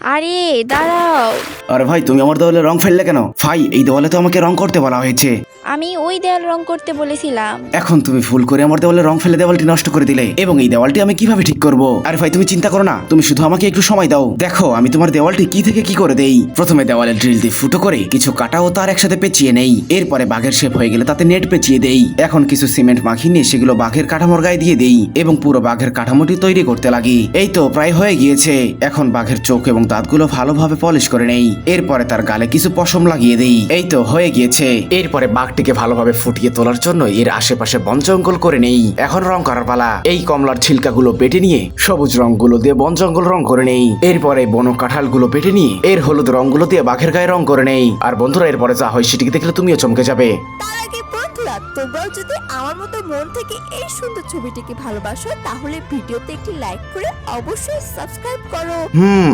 আরে, দাঁড়াও। আরে ভাই, তুমি আমার দেওয়ালে রং ফেললে কেন? ভাই, এই দেওয়ালে তো আমাকে রং করতে বলা হয়েছে। আমি ওই দেয়াল রং করতে বলেছিলাম। এখন তুমি ফুল করে আমার দেওয়ালে রং ফেলে দেওয়ালটি নষ্ট করে দিলে। এবং এই দেওয়ালটি আমি কীভাবে ঠিক করব? আরে ভাই, তুমি চিন্তা করো না। তুমি শুধু আমাকে একটু সময় দাও। দেখো, আমি তোমার দেওয়ালটি কি থেকে কি করে দেই? প্রথমে দেওয়ালে ড্রিল দিয়ে ফুটো করে কিছু কাটা ও তার একসাথে পেঁচিয়ে নেই। এরপরে বাঘের শেপ হয়ে গেলে তাতে নেট পেঁচিয়ে দেই। এখন কিছু সিমেন্ট মাখিয়ে নিয়ে সেগুলো বাঘের কাঠামোর গায়ে দিয়ে দেই এবং পুরো বাঘের কাঠামোটি তৈরি করতে লাগি। এই তো প্রায় হয়ে গিয়েছে। এখন বাঘের চোখ এবং দাঁতগুলো ভালোভাবে পলিশ করে নেই। এরপরে তার গালে কিছু পশম লাগিয়ে দেই। এই তো হয়ে গিয়েছে। এরপরে বাঘটিকে ভালোভাবে ফুটিয়ে তোলার জন্য এর আশেপাশে বন জঙ্গল করে নেই। এখন রং করার পালা। এই কমলার ছিলকাগুলো বেটে নিয়ে সবুজ রংগুলো দিয়ে বন জঙ্গল রং করে নেই। এরপরে বন কাঁঠালগুলো বেটে নিয়ে এর হলুদ রংগুলো দিয়ে বাঘের গায়ে রং করে নেই। আর বন্ধুরা এরপরে যা হয় সেটিকে দেখলে তুমিও চমকে যাবে। তার আগে বন্ধুরা তোমরাও যদি আমার মতো মন থেকে এই সুন্দর ছবিটিকে ভালোবাসো তাহলে ভিডিওতে একটি লাইক করে অবশ্যই সাবস্ক্রাইব করো। হুম